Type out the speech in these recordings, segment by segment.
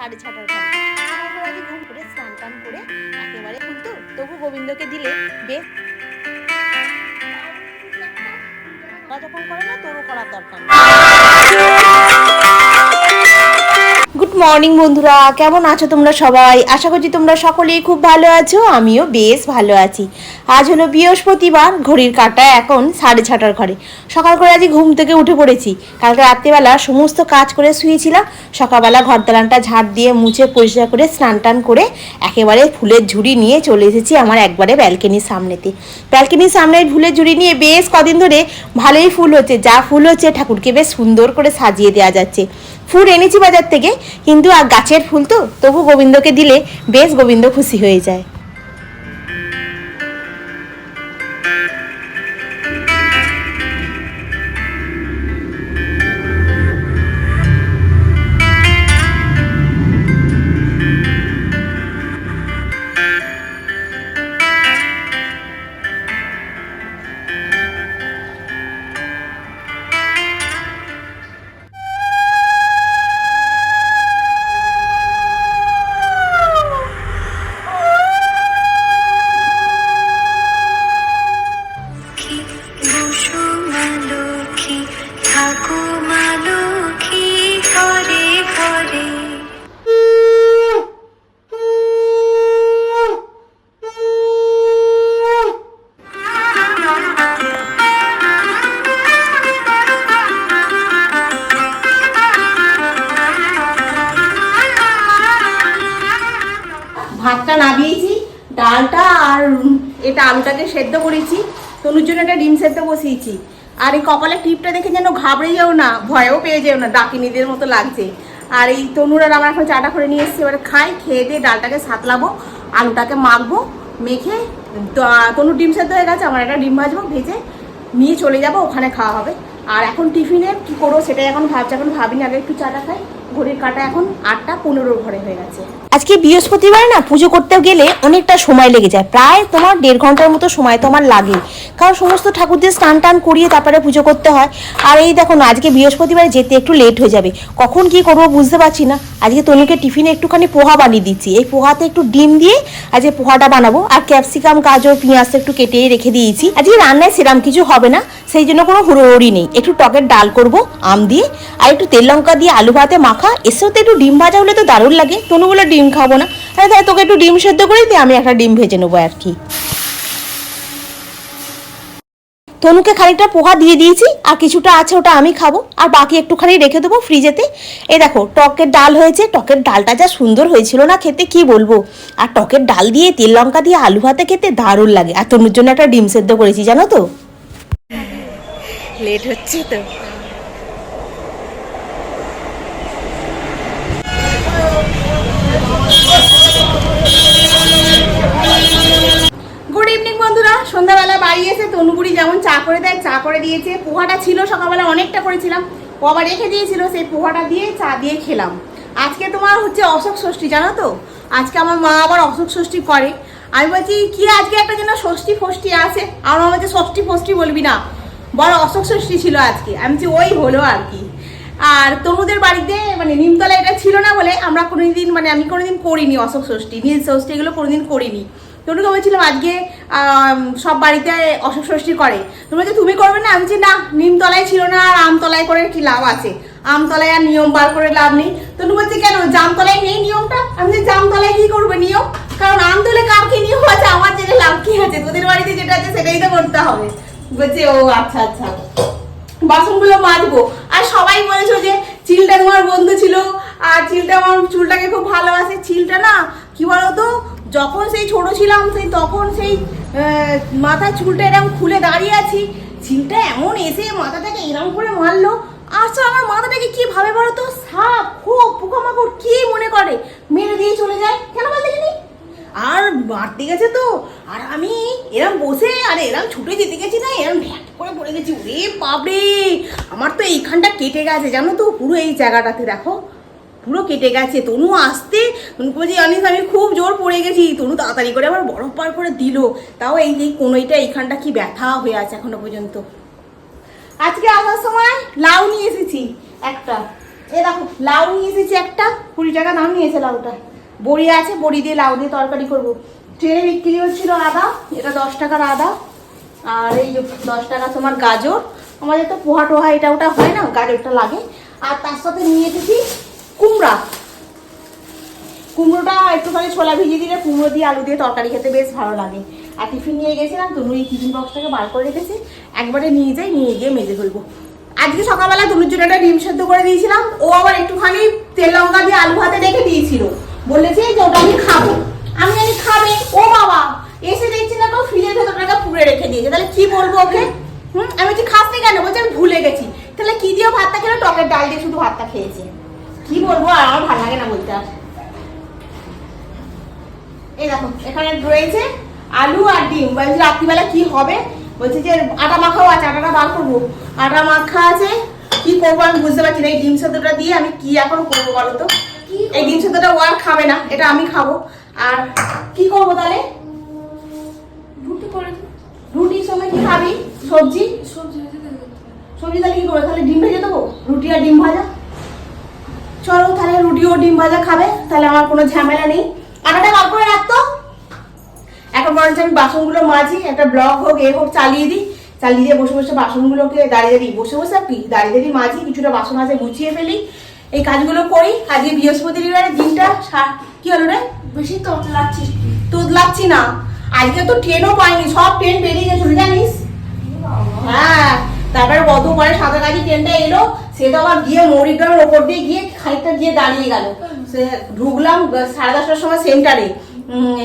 সাড়ে ছটার পরে তারপর আগে ঘুম করে স্নান টান করে একেবারে কিন্তু তবু গোবিন্দকে দিলে বেশ যখন করে না, তোরও করার দরকার গুড মর্নিং বন্ধুরা। কেমন আছো তোমরা সবাই? আশা করছি তোমরা সকলেই খুব ভালো আছো, আমিও বেশ ভালো আছি। আজ হলো বৃহস্পতিবার, ঘড়ির কাটা এখন সাড়ে ছটার ঘরে। সকাল করে আজ ঘুম থেকে উঠে পড়েছি। কালকে রাত্রিবেলা সমস্ত কাজ করে শুয়েছিলাম। সকালবেলা ঘর দালানটা ঝাড় দিয়ে মুছে পরিষ্কার করে স্নান টান করে একেবারে ফুলের ঝুড়ি নিয়ে চলে এসেছি আমার একবারে ব্যালকনির সামনেতে। ব্যালকনির সামনে ফুলের ঝুড়ি নিয়ে বেশ কদিন ধরে ভালোই ফুল হচ্ছে। যা ফুল হচ্ছে ঠাকুরকে বেশ সুন্দর করে সাজিয়ে দেওয়া যাচ্ছে। ফুল এনেছি বাজার থেকে কিন্তু আর গাছের ফুল তো তবু গোবিন্দকে দিলে বেশ গোবিন্দ খুশি হয়ে যায়। লক্ষ্মী ভাতটা নামিয়েছি, ডালটা আর এটা আলুটাকে সেদ্ধ করেছি। তনুর জন্য একটা ডিম সেদ্ধ বসিয়েছি। আর এই কপালে টিপটা দেখে যেন ঘাবড়ে যাও না, ভয়ও পেয়ে যেও না, ডাকিনিদের মতো লাগছে। আর এই তনুর আর আমার এখন চাটা করে নিয়ে এসেছি, এবার খাই, খেয়ে দিয়ে ডালটাকে সাতলাবো, আলুটাকে মাখবো, মেখে তনুর ডিম সেদ্ধ হয়ে গেছে, আমার একটা ডিম ভাজবো, ভেজে নিয়ে চলে যাব, ওখানে খাওয়া হবে। আর এখন টিফিনে কি করব সেটাই এখন ভাবছি, এখন ভাবিনি, আগে একটু চাটা খাই। ঘড়ির কাটা এখন আটটা পনেরোর ঘরে হয়ে গেছে। আজকে বৃহস্পতিবার না, পুজো করতে গেলে অনেকটা সময় লেগে যায়। প্রায় তোমার দেড় ঘণ্টার মতো সময় তোমার লাগে। কারণ সমস্ত ঠাকুরদের স্নান টান করিয়ে তারপরে পুজো করতে হয়। আর এই দেখো না, আজকে বৃহস্পতিবার যেতে একটু লেট হয়ে যাবে। কখন কি করব বুঝতে পারছি না। আজকে তনুকে টিফিনে একটুখানি পোহা বানিয়ে দিচ্ছি। এই পোহাতে একটু ডিম দিয়ে আজকে পোহাটা বানাবো। আর ক্যাপসিকাম গাজর পেঁয়াজটা একটু কেটে রেখে দিয়েছি। আজকে রান্নায় সেরাম কিছু হবে না। সেই জন্য কোনো হুড়োহুড়ি নেই। একটু টকের ডাল করব, আম দিয়ে। আর একটু তেল লঙ্কা দিয়ে আলু ভাতে মাখা এর সাথে একটু ডিম ভাজা হলে তো দারুণ লাগে। তনু বলে ডিম খাব না। আরে তাই তোকে একটু ডিম সেদ্ধ করে দিয়ে আমি একটা ডিম ভেজে নেব আর কি। তনুকে খানিকটা পোহা দিয়ে দিয়েছি, আর কিছুটা আছে ওটা আমি খাব, আর বাকি একটুখানি রেখে দেবো ফ্রিজেতে। এই দেখো, টকের ডাল হয়েছে, টকের ডালটা যা সুন্দর হয়েছিল না খেতে, কি বলব? আর টকের ডাল দিয়ে তেল লঙ্কা দিয়ে আলু ভাতে খেতে দারুণ লাগে। আর তনুর জন্য একটা ডিম সেদ্ধ করেছি, জানো তো? লেট হচ্ছে তো। বন্ধুরা, সন্ধ্যাবেলা বাড়ি এসে তনুগুড়ি যেমন চা করে দেয়, চা করে দিয়েছে। পোহাটা ছিল সকালবেলা, অনেকটা করেছিলাম। ও রেখে দিয়েছিল, সেই পোহাটা দিয়ে চা দিয়ে খেলাম। আজকে তোমার হচ্ছে অশোক ষষ্ঠী, জানো তো? আজকে আমার মা আবার অশোক ষষ্ঠী করে। আমি বলছি, কি আজকে একটা যেন ষষ্ঠী ফষ্ঠী আছে? আর আমার বলছে, ষষ্ঠী ফষ্ঠী বলবি না। বড় অশোক ষষ্ঠী ছিল আজকে। আমি বলছি, ওই হলো আর কি। আর তনুদের বাড়িতে মানে নিমতলা এটা ছিল না বলে আমরা কোনোদিন মানে আমি কোনোদিন করিনি অশোক ষষ্ঠী, নীল ষষ্ঠী এগুলো কোনোদিন করিনি। তনুকে বলছিলাম আজকে সব বাড়িতে অশোক ষষ্ঠী করে। তুমি বলছে তুমি করবে না? আমি বলছি, না, নিমতলায় ছিল না আর আমতলায় করে কি লাভ আছে? আমতলায় আর নিয়ম বার করে লাভ নেই। তনু বলছে, কেন? জামতলায় নেই নিয়মটা? আমি বলছি, জামতলায় কি করবে নিয়ম? কারণ আমতলে কার কি নিয়ম আছে, আমার জেনে লাভ কি আছে? তোদের বাড়িতে যেটা আছে, সেটাই তো করতে হবে। বলছে, ও আচ্ছা আচ্ছা। বাসনগুলো মাজবো। আর সবাই বলেছ যে, চিলটা তোমার বন্ধু ছিল। আর চিলটা আমার চুলটাকে খুব ভালোবাসে। চিলটা না, কি বলতো? যখন সেই ছোট ছিলাম, সেই তখন সেই মাথার চুলটা এরকম খুলে দাঁড়িয়ে আছি। চিলটা এমন এসে মাথাটাকে এরকম করে মারলো। আচ্ছা আমার মাথাটাকে কি ভাবে বলো তো? সাপ, খুব পোকামাকড়, কি মনে করে? মেরে দিয়ে চলে যায়। কেন বল দেখিনি? আর মারতে গেছে তো। আর আমি এরম বসে, আর এরম ছুটে যেতে গেছি না, এরম ভ্যাট করে পড়ে গেছি। ওরে বাপরে! আমার তো এইখানটা কেটে গেছে, জানো তো? পুরো এই জায়গাটাতে, দেখো। পুরো কেটে গেছে। তনু আসতে তনু বলছি, জানিস, আমি খুব জোর পড়ে গেছি। তনু তাড়াতাড়ি করে আবার বরফ পার করে দিল। তাও এই যে কোনোইটা, এইখানটা কি ব্যথা হয়ে আছে এখনও পর্যন্ত। আজকে আসার সময় লাউ নিয়ে এসেছি একটা। এ দেখো, লাউ নিয়ে এসেছি একটা, কুড়ি টাকা দাম নিয়েছে লাউটা। বড়ি আছে, বড়ি দিয়ে লাউ দিয়ে তরকারি করব। ট্রেনে বিক্রি হচ্ছিল আদা, এটা দশ টাকার আদা। আর এই দশ টাকা তোমার গাজর। আমাদের তো পোহা টোহা এটা ওটা হয় না, গাজরটা লাগে। আর তার সাথে নিয়ে এসেছি কুমড়া। কুমড়োটা একটুখানি ছোলা ভিজিয়ে দিলে কুমড়ো দিয়ে আলু দিয়ে তরকারি খেতে বেশ ভালো লাগে। আর টিফিন নিয়ে গেছিলাম তনু এই টিফিন বক্সটাকে বার করে রেখেছি। একবারে নিয়ে যাই, নিয়ে গিয়ে মেজে ফেলব। আজকে সকালবেলা তনুর জন্য একটা ডিম সেদ্ধ করে দিয়েছিলাম। ও আবার একটুখানি তেল লঙ্কা দিয়ে আলু ভাতে রেখে দিয়েছিল। বলেছে যে ওটা আমি খাব। আমি জানি খাবে? ও বাবা, এসে দেখছি না তো ফ্রিজের ভেতরটাকে পুড়ে রেখে দিয়েছে। তাহলে কি বলব ওকে? হুম? আমি বলছি, খাসনি কেন? বলছে, আমি ভুলে গেছি। তাহলে কি দিয়ে ভাতটা খেলো? টকের ডাল দিয়ে শুধু ভাতটা খেয়েছে। কি বলব আর আমার ভালো লাগে না বলতে আর? এই দেখো এখানে রয়েছে আলু আর ডিম। বলছি রাত্রিবেলা কি হবে? বলছি যে আটা মাখাও আছে আটাটা বার করব। আটা মাখা আছে। কি করব আমি বুঝতে পারছি না এই ডিম সেদ্ধটা দিয়ে আমি কি এখন করব বলো তো? এই ডিম সেদ্ধটা ও আর খাবে না এটা আমি খাব। আর কি করব তাহলে? রুটি করে রুটির সঙ্গে কি খাবি? সবজি? সবজি সবজি তাহলে কি করব? তাহলে ডিম ভেজে দেবো? রুটি আর ডিম ভাজা? চলো তাহলে রুটি ও ডিম ভাজা খাবে তাহলে আমার কোনো ঝামেলা নেই। আটাটা বার করে রাখতো। এখন বরঞ্চ আমি বাসনগুলো মাজি একটা ব্লক হোক এ হোক চালিয়ে দিই। চালিয়ে দিয়ে বসে বসে বাসনগুলোকে দাঁড়িয়ে দাঁড়িয়ে বসে বসে দাঁড়িয়ে দাঁড়িয়ে মাজি কিছুটা বাসন আছে গুছিয়ে ফেলি। এই কাজগুলো করি। আজকে বৃহস্পতি বৃহস্পতিবার দিনটা কি হলো রে? বেশি তট লাগছিস তোদ লাগছি না। আজকে তো ট্রেনও পাইনি সব ট্রেন বেরিয়ে গেছিল জানিস? হ্যাঁ। তারপরে কত পরে সাঁতারগাছি ট্রেনটা এলো, সে তো আবার গিয়ে মরিগ্রামের ওপর দিয়ে গিয়ে খানিকটা গিয়ে দাঁড়িয়ে গেল। সে ঢুকলাম সাড়ে দশটার সময় সেন্টারে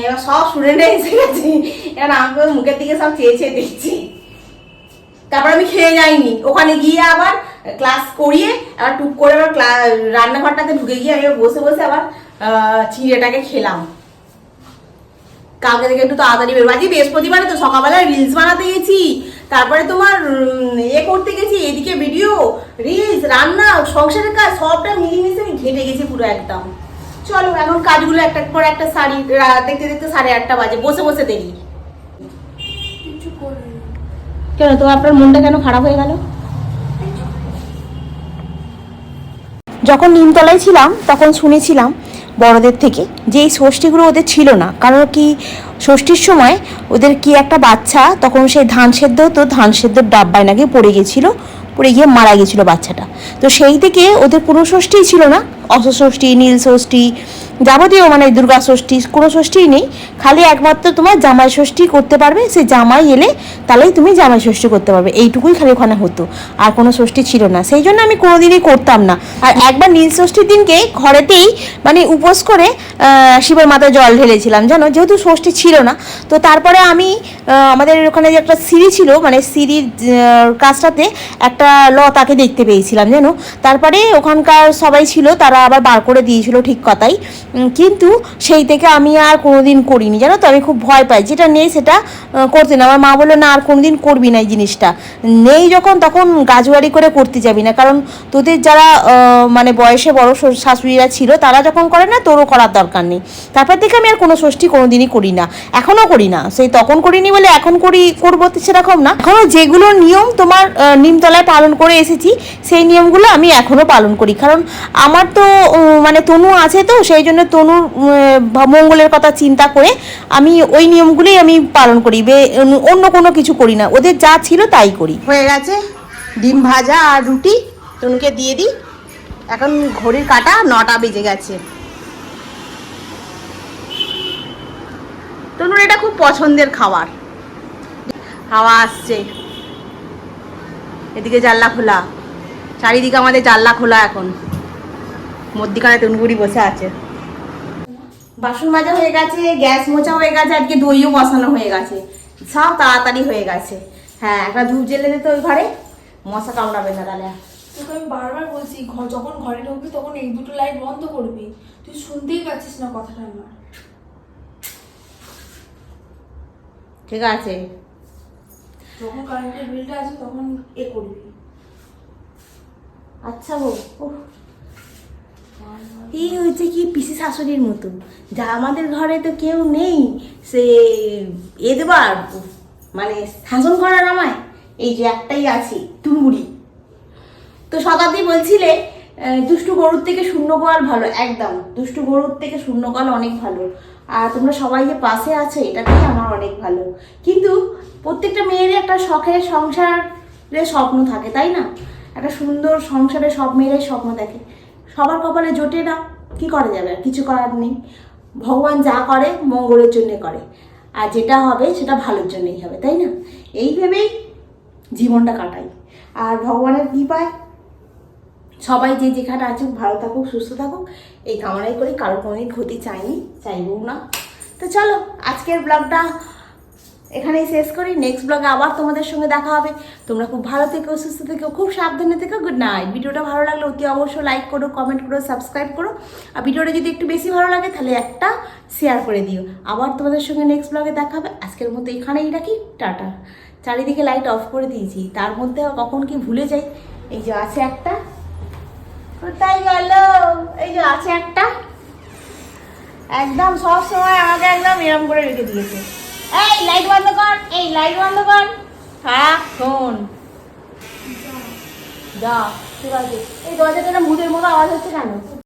এবার সব স্টুডেন্টরা এসে গেছে। এবার আমাকে মুখের দিকে সব চেয়ে চেয়ে দেখছি। তারপর আমি খেয়ে যাইনি। ওখানে গিয়ে আবার ক্লাস করিয়ে, আবার টুক করে আবার রান্নাঘরটাতে ঢুকে গিয়ে আমি বসে বসে আবার চিড়েটাকে খেলাম। কালকে থেকে একটু তাড়াতাড়ি বেরোবো। আজকে বৃহস্পতিবারে তো সকালবেলা রিলস বানাতে গেছি। তারপরে তোমার এ করতে গেছি, এদিকে ভিডিও রিলস রান্না, সংসারের কাজ, সবটা মিলিয়ে আমি ঘেটে গেছি পুরো একদম। চলো, এখন কাজগুলো একটা পর একটা শাড়ি দেখতে দেখতে সাড়ে আটটা বাজে, বসে বসে দেখি। কেন তো আপনার মনটা কেন খারাপ হয়ে গেল? যখন নিমতলায় ছিলাম, তখন শুনেছিলাম বড়দের থেকে, যে এই ষষ্ঠীগুলো ওদের ছিল না। কারণ কি, ষষ্ঠীর সময় ওদের কি একটা বাচ্চা, তখন সেই ধান সেদ্ধ তো ধান সেদ্ধর ডাব্বায় নাকি পড়ে গেছিল, পড়ে গিয়ে মারা গেছিল বাচ্চাটা। তো সেই থেকে ওদের কোনো ষষ্ঠীই ছিল না। অশ্বষষ্ঠী নীল ষষ্ঠী যাবতীয় মানে দুর্গা ষষ্ঠী, কোনো ষষ্ঠীই নেই। খালি একমাত্র তোমার জামাই ষষ্ঠী করতে পারবে, সে জামাই এলে তাহলেই তুমি জামাই ষষ্ঠী করতে পারবে। এইটুকুই খালি ওখানে হতো, আর কোনো ষষ্ঠী ছিল না। সেই জন্য আমি কোনোদিনই করতাম না। আর একবার নীল ষষ্ঠীর দিনকে ঘরেতেই মানে উপোস করে শিবের মাথায় জল ঢেলেছিলাম, জানো? যেহেতু ষষ্ঠী ছিল না, তো তারপরে আমি আমাদের ওখানে যে একটা সিঁড়ি ছিল মানে সিঁড়ির কাজটাতে একটা লতাকে দেখতে পেয়েছিলাম, জানো? তারপরে ওখানকার সবাই ছিল, তারা আবার বার করে দিয়েছিল ঠিক কথাই। কিন্তু সেই থেকে আমি আর কোনোদিন করিনি। জানো তো, আমি খুব ভয় পাই। যেটা নেই সেটা করতে না। আমার মা বলল, না, আর কোনোদিন করবি না এই জিনিসটা। নেই যখন, তখন গাজুয়ারি করে করতে যাবি না। কারণ তোদের যারা মানে বয়সে বড় শাশুড়িরা ছিল, তারা যখন করে না, তোরও করার দরকার নেই। তারপর থেকে আমি আর কোনো ষষ্ঠী কোনোদিনই করি না। এখনও করি না। সেই তখন করিনি বলে এখন করি, করব সেরকম না। এখনও যেগুলো নিয়ম তোমার নিমতলায় পালন করে এসেছি, সেই নিয়মগুলো আমি এখনও পালন করি। কারণ আমার তো মানে তনু আছে তো, সেই জন্য তনুর উম, মঙ্গলের কথা চিন্তা করে আমি ওই নিয়মগুলোই আমি পালন করি অন্য কোনো কিছু করি না। ওদের যা ছিল তাই করি। হয়ে গেছে ডিম ভাজা আর রুটি। তনুকে দিয়ে দিই। এখন ঘড়ির কাটা নটা বেজে গেছে। তনুর এটা খুব পছন্দের খাবার। হাওয়া আসছে। এদিকে জানলা খোলা। চারিদিকে আমাদের জানলা খোলা এখন। মধ্যিখানে তনুগুড়ি বসে আছে। বাসন মাজা হয়ে গেছে গ্যাস মোছা হয়ে গেছে আজকে দইও বসানো হয়ে গেছে। সব তাড়াতাড়ি হয়ে গেছে। হ্যাঁ একটা ধূপ জেলে দিতে ওই ঘরে। মশা কামড়াবে না তাহলে। তোকে আমি বারবার বলছি ঘর যখন ঘরে ঢুকবি তখন এই দুটো লাইট বন্ধ করবি। তুই শুনতেই পাচ্ছিস না কথাটা আমার। ঠিক আছে। যখন কারেন্টের বিলটা আছে তখন এ করবি। আচ্ছা গো। এই হয়েছে কি পিসি শাশুড়ির মতো। যা আমাদের ঘরে তো কেউ নেই, সে এ দেবার মানে শাসন করার আমায়, এই যে একটাই আছে টুনগুড়ি তো শতাব্দী বলছিলে দুষ্টু গরুর থেকে শূন্য গোয়াল ভালো, একদম। দুষ্টু গরুর থেকে শূন্য গোয়াল অনেক ভালো। আর তোমরা সবাই যে পাশে আছো এটাতেই আমার অনেক ভালো। কিন্তু প্রত্যেকটা মেয়েরই একটা শখের সংসারের স্বপ্ন থাকে, তাই না? একটা সুন্দর সংসারে সব মেয়েরাই স্বপ্ন দেখে। সবার কপালে জোটে না, কি করা যাবে? আর কিছু করার নেই। ভগবান যা করে, মঙ্গলের জন্য করে। আর যেটা হবে, সেটা ভালোর জন্যই হবে, তাই না? এই ভেবেই জীবনটা কাটাই। আর ভগবানের কৃপায় সবাই যে যেখানে আছে ভালো থাকুক, সুস্থ থাকুক, এই কামনাই করি। কারোর কোনোদিন ক্ষতি চাইনি, চাইবও না। তো চলো, আজকের ব্লগটা এখানেই শেষ করি। নেক্সট ব্লগে আবার তোমাদের সঙ্গে দেখা হবে। তোমরা খুব ভালো থেকো, সুস্থ থেকো, খুব সাবধানে থেকো। গুড নাইট ভিডিওটা ভালো লাগলে অতি অবশ্যই লাইক করো কমেন্ট করো সাবস্ক্রাইব করো। আর ভিডিওটা যদি একটু বেশি ভালো লাগে, তাহলে একটা শেয়ার করে দিও। আবার তোমাদের সঙ্গে নেক্সট ব্লগে দেখা হবে। আজকের মতো এখানেই রাখি। টাটা। চারিদিকে লাইট অফ করে দিয়েছি। তার মধ্যে কখন কি ভুলে যাই। এই যে আছে একটা। কোথায় গেল? এই যে আছে একটা। একদম সব সময় আমাকে একদম এরম করে রেখে দিয়েছে। এই, লাইট বন্ধ কর, এই, লাইট বন্ধ কর। শোন। যা ঠিক আছে। এই দরজাটা মুদের মতো আওয়াজ হচ্ছে কেন?